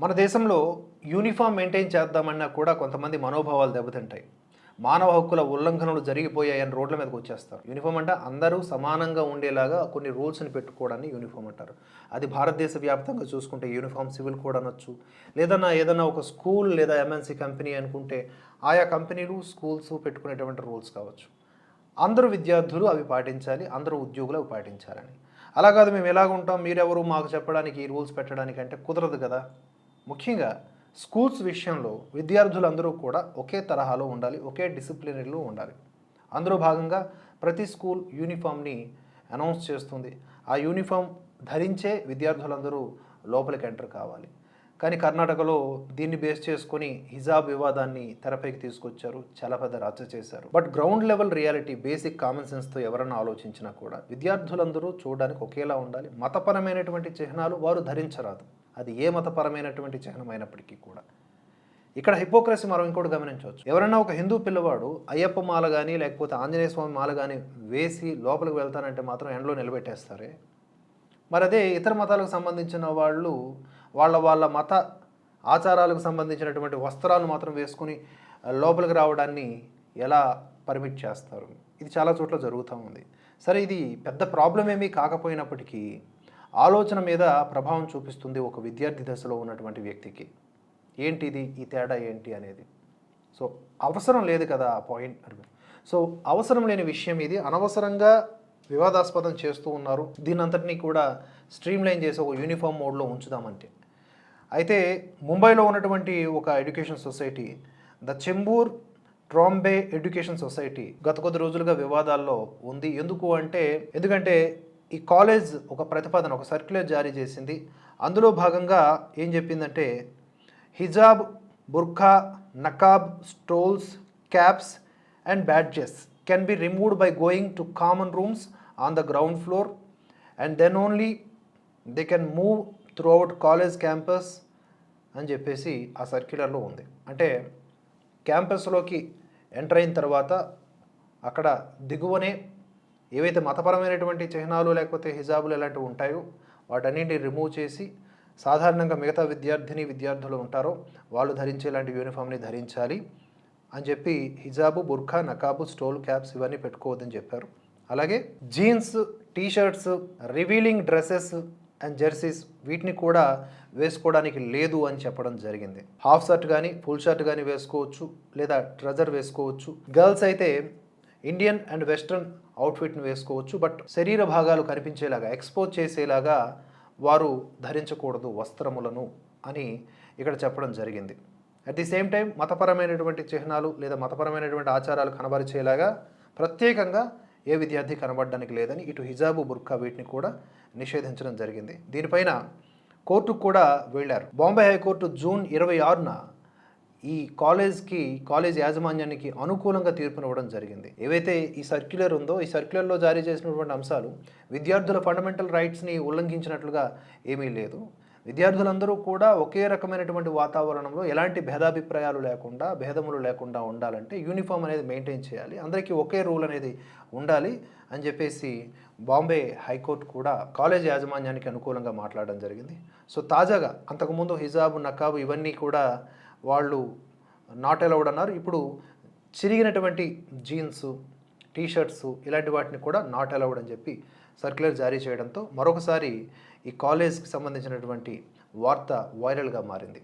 మన దేశంలో uniform maintain చేద్దామన్నా కూడా కొంతమంది మనోభావాలు దెబ్బతింటాయి. మానవ హక్కుల ఉల్లంఘనలు జరిగిపోయాయని రోడ్ల మీదకి వచ్చేస్తారు. యూనిఫామ్ అంటే అందరూ సమానంగా ఉండేలాగా కొన్ని రూల్స్ని పెట్టుకోవడాన్ని యూనిఫామ్ అంటారు. అది భారతదేశ వ్యాప్తంగా చూసుకుంటే యూనిఫామ్ సివిల్ కోడ్ అనొచ్చు. లేదన్నా ఏదన్నా ఒక స్కూల్ లేదా ఎంఎన్సీ కంపెనీ అనుకుంటే ఆయా కంపెనీలు స్కూల్స్ పెట్టుకునేటువంటి రూల్స్ కావచ్చు. అందరూ విద్యార్థులు అవి పాటించాలి అందరూ ఉద్యోగులు అవి పాటించాలని. అలా కాదు మేము ఎలాగుంటాం? మీరెవరు? మాకు చెప్పడానికి ఈ రూల్స్ పెట్టడానికి అంటే కుదరదు కదా. ముఖ్యంగా స్కూల్స్ విషయంలో విద్యార్థులందరూ కూడా ఒకే తరహాలో ఉండాలి ఒకే డిసిప్లినరీలో ఉండాలి. అందులో భాగంగా ప్రతి స్కూల్ యూనిఫామ్ని అనౌన్స్ చేస్తుంది. ఆ యూనిఫామ్ ధరించే విద్యార్థులందరూ లోపలికి ఎంటర్ కావాలి. కానీ కర్ణాటకలో దీన్ని బేస్ చేసుకొని హిజాబ్ వివాదాన్ని తెరపైకి తీసుకొచ్చారు చాలా పెద్ద రచ్చ చేశారు. But ground level reality basic common సెన్స్తో ఎవరైనా ఆలోచించినా కూడా విద్యార్థులందరూ చూడడానికి ఒకేలా ఉండాలి. మతపరమైనటువంటి చిహ్నాలు వారు ధరించరాదు. అది ఏ మతపరమైనటువంటి చిహ్నం అయినప్పటికీ కూడా. ఇక్కడ హిపోక్రసీ మనం ఇంకోటి గమనించవచ్చు. ఎవరైనా ఒక హిందూ పిల్లవాడు అయ్యప్ప మాల కానీ లేకపోతే ఆంజనేయ స్వామి మాల కానీ వేసి లోపలికి వెళ్తానంటే మాత్రం ఎండలో నిలబెట్టేస్తారే? మరి అదే ఇతర మతాలకు సంబంధించిన వాళ్ళు వాళ్ళ వాళ్ళ మత ఆచారాలకు సంబంధించినటువంటి వస్త్రాలు మాత్రం వేసుకుని లోపలికి రావడాన్ని ఎలా పర్మిట్ చేస్తారు? ఇది చాలా చోట్ల జరుగుతూ ఉంది. సరే ఇది పెద్ద ప్రాబ్లం ఏమీ కాకపోయినప్పటికీ ఆలోచన మీద ప్రభావం చూపిస్తుంది ఒక విద్యార్థి దశలో ఉన్నటువంటి వ్యక్తికి. ఏంటిది? ఈ తేడా ఏంటి అనేది. సో అవసరం లేదు కదా ఆ పాయింట్ సో అవసరం లేని విషయం ఇది. అనవసరంగా వివాదాస్పదం చేస్తూ ఉన్నారు. దీని అంతటినీ కూడా స్ట్రీమ్ లైన్ చేసి ఒక యూనిఫామ్ మోడ్లో ఉంచుదామంటే. అయితే ముంబైలో ఉన్నటువంటి ఒక education society the Chembur Trombay education society గత కొద్ది రోజులుగా వివాదాల్లో ఉంది. ఎందుకు అంటే ఎందుకంటే ఈ కాలేజ్ ఒక ప్రతిపాదన ఒక సర్క్యులర్ జారీ చేసింది. అందులో భాగంగా ఏం చెప్పిందంటే hijab burqa naqab stoles caps and badges can be removed by going to common rooms on the ground floor and then only they can move throughout college campus అని చెప్పేసి ఆ సర్క్యులర్లో ఉంది. అంటే క్యాంపస్లోకి ఎంటర్ అయిన తర్వాత అక్కడ దిగువనే ఏవైతే మతపరమైనటువంటి చిహ్నాలు లేకపోతే హిజాబులు ఇలాంటివి ఉంటాయో వాటన్నింటిని రిమూవ్ చేసి సాధారణంగా మిగతా విద్యార్థిని విద్యార్థులు ఉంటారో వాళ్ళు ధరించేలాంటి యూనిఫామ్ని ధరించాలి అని చెప్పి హిజాబు బుర్ఖా నకాబు స్టోల్ క్యాప్స్ ఇవన్నీ పెట్టుకోవద్దని చెప్పారు. అలాగే jeans T-shirts revealing dresses and jerseys వీటిని కూడా వేసుకోవడానికి లేదు అని చెప్పడం జరిగింది. హాఫ్ షర్ట్ కానీ ఫుల్ షర్ట్ కానీ వేసుకోవచ్చు లేదా ట్రెజర్ వేసుకోవచ్చు. గర్ల్స్ అయితే ఇండియన్ అండ్ వెస్ట్రన్ అవుట్ఫిట్ని వేసుకోవచ్చు బట్ శరీర భాగాలు కనిపించేలాగా ఎక్స్పోజ్ చేసేలాగా వారు ధరించకూడదు వస్త్రములను అని ఇక్కడ చెప్పడం జరిగింది. అట్ ది సేమ్ టైం మతపరమైనటువంటి చిహ్నాలు లేదా మతపరమైనటువంటి ఆచారాలు కనబరిచేలాగా ప్రత్యేకంగా ఏ విద్యార్థి కనబడడానికి లేదని ఇటు హిజాబు బుర్ఖా వీటిని కూడా నిషేధించడం జరిగింది. దీనిపైన కోర్టుకు కూడా వెళ్ళారు. బాంబే హైకోర్టు జూన్ ఇరవై ఆరున ఈ కాలేజ్కి కాలేజ్ యాజమాన్యానికి అనుకూలంగా తీర్పునివ్వడం జరిగింది. ఏవైతే ఈ సర్క్యులర్ ఉందో ఈ సర్క్యులర్లో జారీ చేసినటువంటి అంశాలు విద్యార్థుల ఫండమెంటల్ రైట్స్ని ఉల్లంఘించినట్లుగా ఏమీ లేదు. విద్యార్థులందరూ కూడా ఒకే రకమైనటువంటి వాతావరణంలో ఎలాంటి భేదాభిప్రాయాలు లేకుండా భేదములు లేకుండా ఉండాలంటే యూనిఫామ్ అనేది మెయింటైన్ చేయాలి. అందరికీ ఒకే రూల్ అనేది ఉండాలి అని చెప్పేసి బాంబే హైకోర్టు కూడా కాలేజ్ యాజమాన్యానికి అనుకూలంగా మాట్లాడడం జరిగింది. సో తాజాగా అంతకుముందు హిజాబ్ నకాబ్ ఇవన్నీ కూడా వాళ్ళు నాట్ అలౌడ్ అన్నారు. ఇప్పుడు చిరిగినటువంటి జీన్స్ టీషర్ట్స్ ఇలాంటి వాటిని కూడా నాట్ అలౌడ్ అని చెప్పి సర్క్యులర్ జారీ చేయడంతో మరొకసారి ఈ కాలేజ్కి సంబంధించినటువంటి వార్త వైరల్గా మారింది.